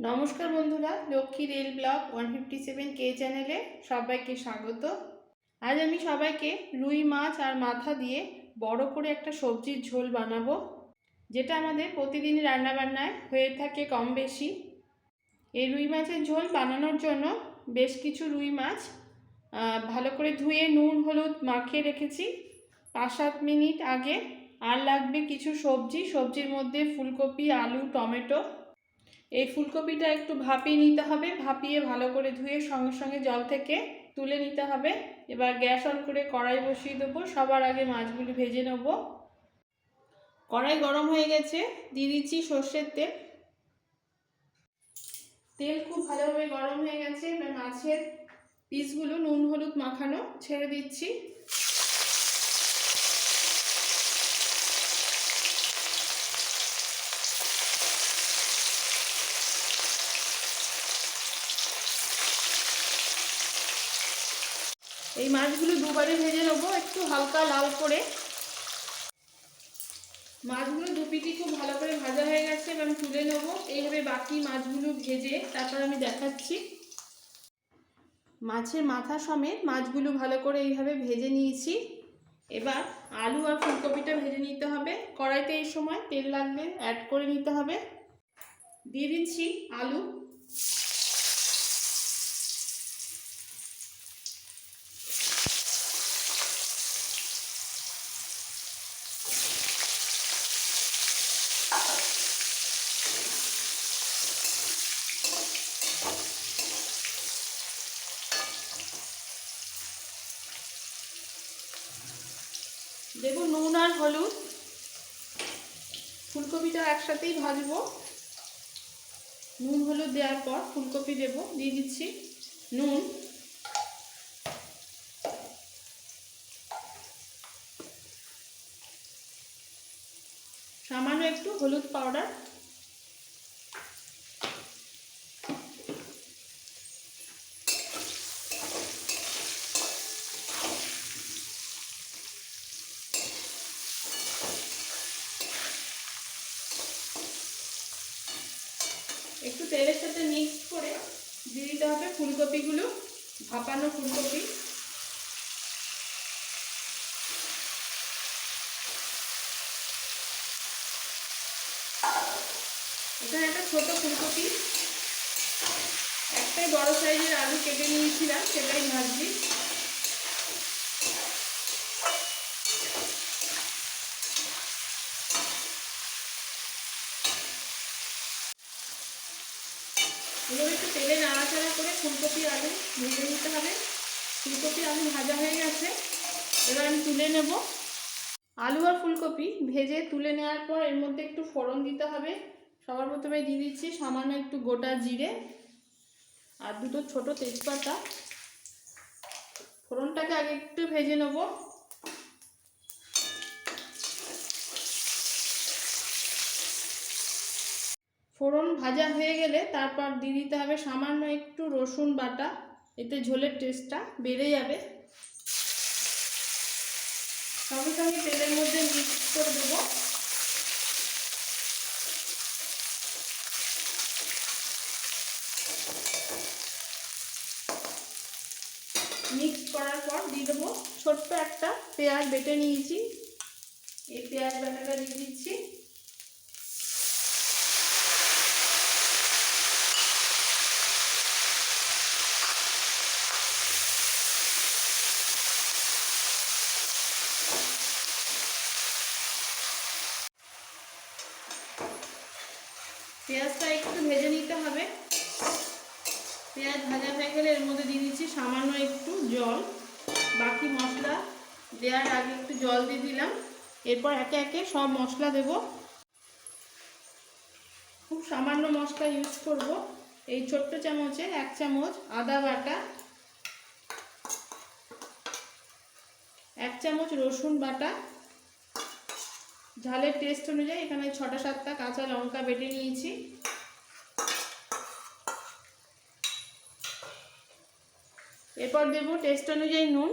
নমস্কার বন্ধুরা, Lakshmi rail blog one fifty seven কে চ্যানেলে সবাইকে স্বাগত। আজ আমি সবাইকে রুই মাছ আর মাথা দিয়ে বড় করে একটা সবজির ঝোল বানাবো, যেটা আমাদের প্রতিদিন রান্নাবান্নায় হয়ে থাকে কম বেশি এই রুই মাছের ঝোল বানানোর জন্য বেশ কিছু রুই মাছ ভালো করে ধুয়ে নুন, হলুদ মাখিয়ে রেখেছি। পাঁচ সাত মিনিট আগে আর লাগবে কিছু সবজি, সবজির মধ্যে ফুলকপি, আলু, টমেটো এই ফুলকপিটা একটু ভাপিয়ে নিতে হবে, ভাপিয়ে ভালো করে ধুয়ে সঙ্গে সঙ্গে জল থেকে তুলে নিতে হবে। এবার গ্যাস অন করে কড়াই বসিয়ে দেবো, সবার আগে মাছগুলি ভেজে নেব। কড়াই গরম হয়ে গেছে, দিয়ে দিচ্ছি সর্ষের তেল। তেল খুব ভালোভাবে গরম হয়ে গেছে, এবার মাছের পিসগুলো নুন হলুদ মাখানো ছেড়ে দিচ্ছি। এই মাছগুলো দুবারে ভেজে নেব, একটু হালকা লাল করে। মাছগুলো দু পিটি খুব ভালো করে ভাজা হয়ে গেছে, এবার আমি তুলে নেব। এইভাবে বাকি মাছগুলো ভেজে তারপর আমি দেখাচ্ছি। মাছের মাথা সমেত মাছগুলো ভালো করে এইভাবে ভেজে নিয়েছি। এবার আলু আর ফুলকপিটা ভেজে নিতে হবে। কড়াইতে এই সময় তেল লাগলে অ্যাড করে নিতে হবে। দিয়ে দিচ্ছি আলু। দেবো নুন আর হলুদ। ফুলকপিটা একসাথেই ভাজবো। নুন হলুদ দেওয়ার পর ফুলকপি দেবো, দিয়ে দিচ্ছি নুন। সামান্য একটু হলুদ পাউডার একটু তেলের সাথে মিক্স করে দিয়ে দিতে হবে ফুলকপিগুলো, ভাপানো ফুলকপি। এখানে একটা ছোট ফুলকপি। একটাই বড় সাইজের আলু কেটে নিয়েছিলাম, সেটাই ভাজছি। একটু তেলে নাড়াচাড়া করে ফুলকপি, আলু ভেজে নিতে হবে। ফুলকপি, আলু ভাজা হয়ে গেছে। এবার আমি তুলে নেব। আলু আর ফুলকপি ভেজে তুলে নেওয়ার পর এর মধ্যে একটু ফোড়ন দিতে হবে। সবার প্রথমে দিয়ে দিচ্ছি সামান্য একটু গোটা জিরে আর দুটো ছোট তেজপাতা। ফোড়নটাকে আগে একটু ভেজে নেব। ফোড়ন ভাজা হয়ে গেলে তারপর দিয়ে দিতে হবে সামান্য একটু রসুন বাটা। এতে ঝোলের টেস্টটা বেড়ে যাবে। সঙ্গে সঙ্গে তেলের মধ্যে মিক্স করে দেবো। মিক্স করার পর দিয়ে দেবো ছোট্ট একটা পেঁয়াজ বেটে নিয়েছি। এই পেঁয়াজ বাটাটা দিয়ে দিচ্ছি পেঁয়াজটা একটু ভেজে নিতে হবে পেঁয়াজ ভাজা হয়ে গেলে এর মধ্যে দিয়ে দিচ্ছি সামান্য একটু জল। বাকি মশলা দেওয়ার আগে একটু জল দিয়ে দিলাম। এরপর একে একে সব মশলা দেব। খুব সামান্য মশলা ইউজ করব। এই ছোট্ট চামচে এক চামচ আদা বাটা, এক চামচ রসুন বাটা। ঝালের টেস্ট অনুযায়ী এখানে ছটা সাতটা কাঁচা লঙ্কা বেটে নিয়েছি। এরপর দেবো টেস্ট অনুযায়ী নুন।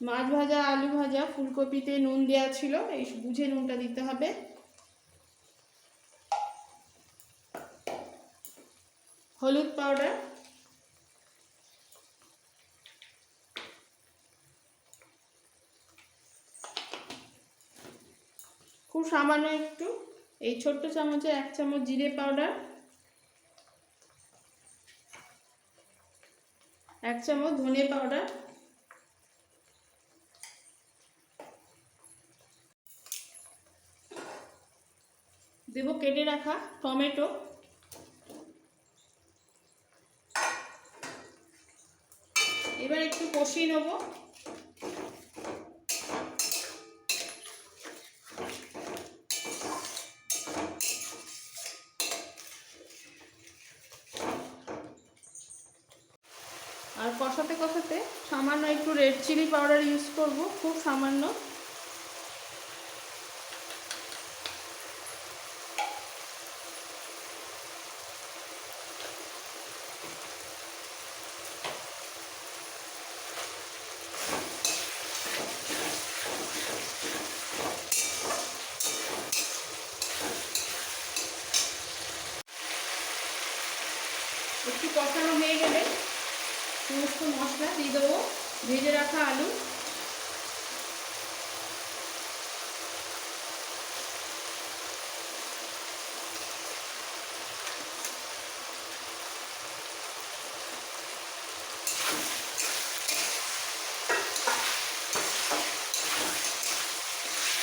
মাছ ভাজা, আলু ভাজা, ফুলকপিতে নুন দেওয়া ছিল, এই বুঝে নুনটা দিতে হবে। হলুদ পাউডার খুব সামান্য একটু, এই ছোট্ট চামচে এক চামচ জিরে পাউডার এক চামচ ধনে পাউডার। দেব কেটে রাখা টমেটো। এবার একটু কষিয়ে নেব। কষাতে কষাতে সামান্য একটু রেড চিলি পাউডার ইউজ করব, খুব সামান্য। একটু কষানো হয়ে গেলে সমস্ত মশলা দিয়ে দেবো। ভেজে রাখা আলু।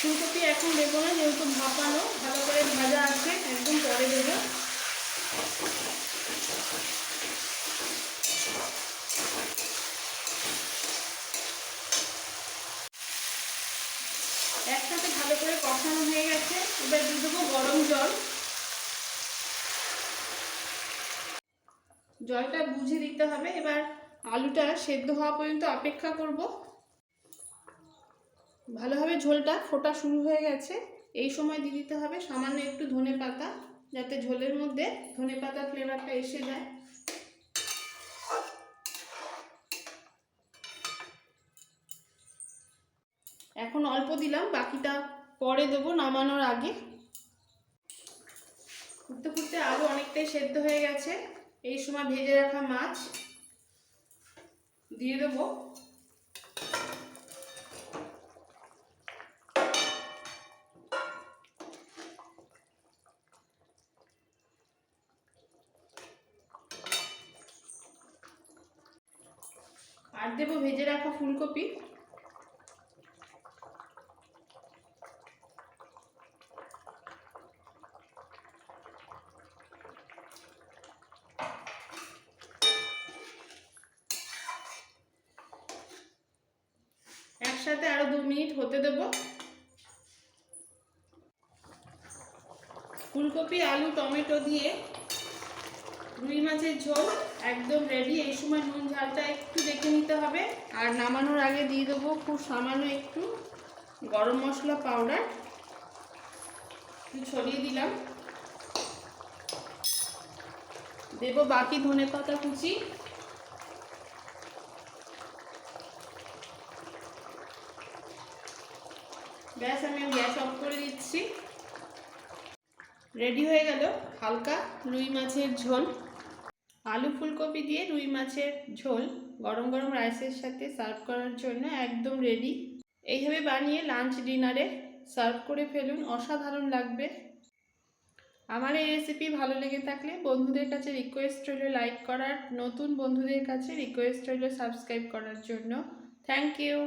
ফুলকপি এখন দেবো না, যেহেতু ভাপানো, ভালো করে ভাজা আছে, একদম পরে দেবো। একসাথে ভালো করে কষানো হয়ে গেছে। এবার দিয়ে দেবো গরম জল। জলটা বুঝে দিতে হবে। এবার আলুটা সেদ্ধ হওয়া পর্যন্ত অপেক্ষা করব। ভালোভাবে ঝোলটা ফোটা শুরু হয়ে গেছে। এই সময় দিয়ে দিতে হবে সামান্য একটু ধনে পাতা যাতে ঝোলের মধ্যে ধনে পাতা ফ্লেভারটা এসে যায় এখন অল্প দিলাম, বাকিটা পরে দেবো নামানোর আগে। ফুটতে ফুটতে আলু অনেকটাই সেদ্ধ হয়ে গেছে। এই সময় ভেজে রাখা মাছ দিয়ে দেবো। আর দেবো ভেজে রাখা ফুলকপি। একসাথে আরও দু মিনিট হতে দেবো। ফুলকপি, আলু, টমেটো দিয়ে রুই মাছের ঝোল একদম রেডি এই সময় নুন ঝালটা একটু দেখে নিতে হবে। আর নামানোর আগে দিয়ে দেবো খুব সামান্য একটু গরম মশলা পাউডার একটু ছড়িয়ে দিলাম। দেব বাকি ধনে পাতা কুচি। ব্যাস, আমি গ্যাস অফ করে দিচ্ছি। রেডি হয়ে গেল হালকা রুই মাছের ঝোল। আলু ফুলকপি দিয়ে রুই মাছের ঝোল গরম গরম রাইসের সাথে সার্ভ করার জন্য একদম রেডি। এইভাবে বানিয়ে লাঞ্চ ডিনারে সার্ভ করে ফেলুন, অসাধারণ লাগবে। আমার এই রেসিপি ভালো লেগে থাকলে বন্ধুদের কাছে রিকোয়েস্ট রইল লাইক করার, নতুন বন্ধুদের কাছে রিকোয়েস্ট রইল সাবস্ক্রাইব করার জন্য। Thank you